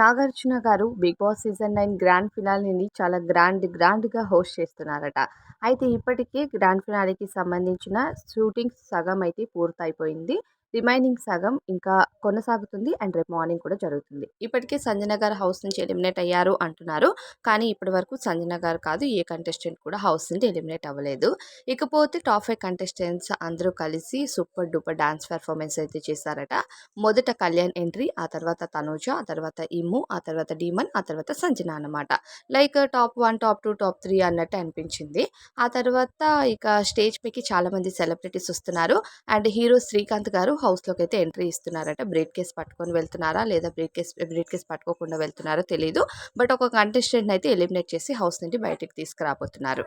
Nagarjuna garu Bigg Boss season nine grand ఫినాలిని చాలా grand గ్రాండ్గా host చేస్తున్నారట. అయితే ఇప్పటికే గ్రాండ్ ఫినాలికి సంబంధించిన షూటింగ్ సగం అయితే పూర్తయిపోయింది. రిమైనింగ్ సగం ఇంకా కొనసాగుతుంది అండ్ రేపు మార్నింగ్ కూడా జరుగుతుంది. ఇప్పటికే సంజన గారు హౌస్ నుంచి ఎలిమినేట్ అయ్యారు అంటున్నారు. కానీ ఇప్పటి వరకు సంజన గారు కాదు ఏ కంటెస్టెంట్ కూడా హౌస్ నుండి ఎలిమినేట్ అవ్వలేదు. ఇకపోతే టాప్ ఫైవ్ కంటెస్టెంట్స్ అందరూ కలిసి సూపర్ డూపర్ డాన్స్ పెర్ఫార్మెన్స్ అయితే చేశారట. మొదట కళ్యాణ్ ఎంట్రీ ఆ తర్వాత తనూజ ఆ తర్వాత ఇమ్ము ఆ తర్వాత డీమన్ ఆ తర్వాత సంజన అన్నమాట. Like top one top two top three అన్నట్టు అనిపించింది. ఆ తర్వాత ఇక స్టేజ్ పైకి చాలా మంది సెలబ్రిటీస్ వస్తున్నారు. అండ్ హీరో శ్రీకాంత్ గారు హౌస్లోకి అయితే ఎంట్రీ ఇస్తున్నారట బ్రేక్ కేస్ పట్టుకొని వెళ్తున్నారా? లేదా బ్రేక్ కేస్ బ్రేక్ కేస్ పట్టుకోకుండా వెళ్తున్నారో తెలియదు బట్ ఒక కంటెస్టెంట్ అయితే ఎలిమినేట్ చేసి హౌస్ నుండి బయటికి తీసుకురాబోతున్నారు.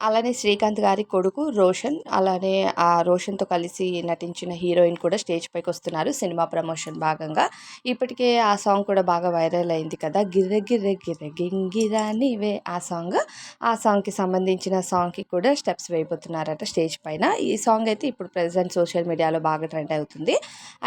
అలానే శ్రీకాంత్ గారి కొడుకు రోషన్ అలానే ఆ రోషన్తో కలిసి నటించిన హీరోయిన్ కూడా స్టేజ్ పైకి వస్తున్నారు సినిమా ప్రమోషన్ భాగంగా. ఇప్పటికే ఆ సాంగ్ కూడా బాగా వైరల్ అయింది కదా. గిర్రె గిర్రె గిర్రె గింగిరా నీవే ఆ సాంగ్. ఆ సాంగ్కి సంబంధించిన సాంగ్కి కూడా స్టెప్స్ వేయబోతున్నారట స్టేజ్ పైన. ఈ సాంగ్ అయితే ఇప్పుడు ప్రజెంట్ సోషల్ మీడియాలో బాగా ట్రెండ్ అవుతుంది.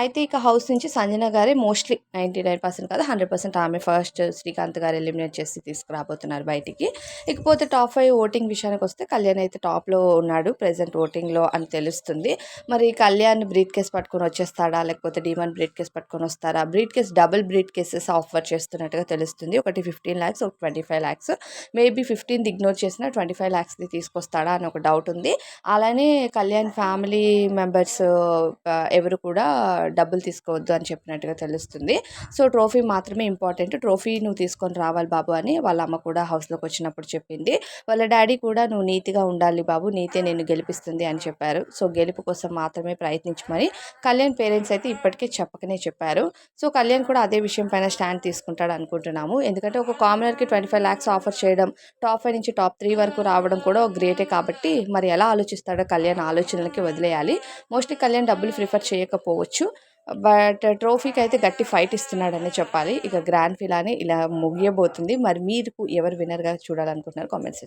అయితే ఇక హౌస్ నుంచి సంజన గారే మోస్ట్లీ నైంటీ నైన్ పర్సెంట్ కాదు హండ్రెడ్ పర్సెంట్ ఆమె ఫస్ట్ శ్రీకాంత్ గారు ఎలిమినేట్ చేసి తీసుకురాబోతున్నారు బయటికి. ఇకపోతే టాప్ ఫైవ్ ఓటింగ్ విషయానికి వస్తే కళ్యాణ్ అయితే టాప్లో ఉన్నాడు ప్రజెంట్ ఓటింగ్లో అని తెలుస్తుంది. మరి కళ్యాణ్ బ్రీట్ కేస్ పట్టుకొని వచ్చేస్తాడా? లేకపోతే డీమన్ బ్రీట్ కేస్ పట్టుకొని వస్తారా? Briefcase double briefcases offer చేస్తున్నట్టుగా తెలుస్తుంది. ఒకటి ఫిఫ్టీన్ ల్యాక్స్ ఒక ట్వంటీ ఫైవ్ ల్యాక్స్. మేబీ ఫిఫ్టీన్ది ఇగ్నోర్ చేసిన ట్వంటీ ఫైవ్ ల్యాక్స్ది తీసుకొస్తాడా అని ఒక డౌట్ ఉంది. అలానే కళ్యాణ్ ఫ్యామిలీ మెంబర్స్ ఎవరు కూడా డబ్బులు తీసుకోవద్దు అని చెప్పినట్టుగా తెలుస్తుంది. సో ట్రోఫీ మాత్రమే ఇంపార్టెంట్. ట్రోఫీ నువ్వు తీసుకొని రావాలి బాబు అని వాళ్ళ అమ్మ కూడా హౌస్లోకి వచ్చినప్పుడు చెప్పింది. వాళ్ళ డాడీ కూడా నువ్వు నీతిగా ఉండాలి బాబు నీతే నేను గెలిపిస్తుంది అని చెప్పారు. సో గెలుపు కోసం మాత్రమే ప్రయత్నించమని కళ్యాణ్ పేరెంట్స్ అయితే ఇప్పటికే చెప్పకనే చెప్పారు. సో కళ్యాణ్ కూడా అదే విషయం పైన స్టాండ్ తీసుకుంటాడు అనుకుంటున్నాము. ఎందుకంటే ఒక కామనర్కి ట్వంటీ ఫైవ్ ల్యాక్స్ ఆఫర్ చేయడం టాప్ ఫైవ్ నుంచి టాప్ త్రీ వరకు రావడం కూడా గ్రేటే కాబట్టి మరి ఎలా ఆలోచిస్తాడో కళ్యాణ్ ఆలోచనలకి వదిలేయాలి. మోస్ట్లీ కళ్యాణ్ డబ్బులు ప్రిఫర్ చేయకపోవచ్చు. బట్ ట్రోఫీకి అయితే గట్టి ఫైట్ ఇస్తున్నాడని చెప్పాలి. ఇక గ్రాండ్ ఫిలాని ఇలా ముగియబోతుంది. మరి మీరు ఎవరు విన్నర్గా చూడాలనుకుంటున్నారు కామెంట్స్